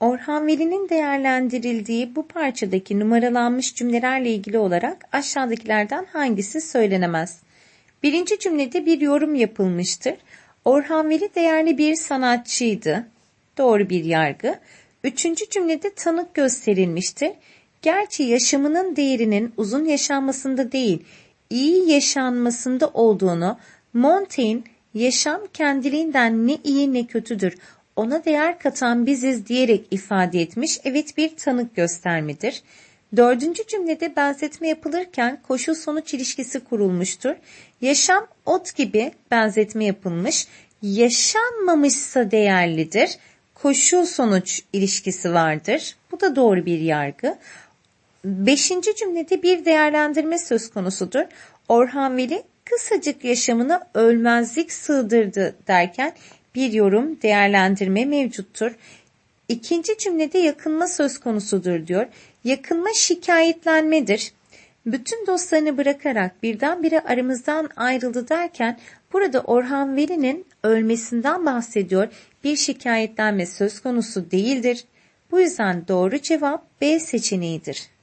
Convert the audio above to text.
Orhan Veli'nin değerlendirildiği bu parçadaki numaralanmış cümlelerle ilgili olarak aşağıdakilerden hangisi söylenemez? Birinci cümlede bir yorum yapılmıştır. Orhan Veli değerli bir sanatçıydı. Doğru bir yargı. Üçüncü cümlede tanık gösterilmiştir. Gerçi yaşamının değerinin uzun yaşanmasında değil, iyi yaşanmasında olduğunu Montaigne yaşam kendiliğinden ne iyi ne kötüdür ona değer katan biziz diyerek ifade etmiş. Evet bir tanık göstermedir. Dördüncü cümlede benzetme yapılırken koşul sonuç ilişkisi kurulmuştur. Yaşam ot gibi benzetme yapılmış. Yaşanmamışsa değerlidir. Koşul sonuç ilişkisi vardır. Bu da doğru bir yargı. Beşinci cümlede bir değerlendirme söz konusudur. Orhan Veli kısacık yaşamına ölmezlik sığdırdı derken bir yorum, değerlendirme mevcuttur. İkinci cümlede yakınma söz konusudur diyor. Yakınma şikayetlenmedir. Bütün dostlarını bırakarak birdenbire aramızdan ayrıldı derken burada Orhan Veli'nin ölmesinden bahsediyor. Bir şikayetlenme söz konusu değildir. Bu yüzden doğru cevap B seçeneğidir.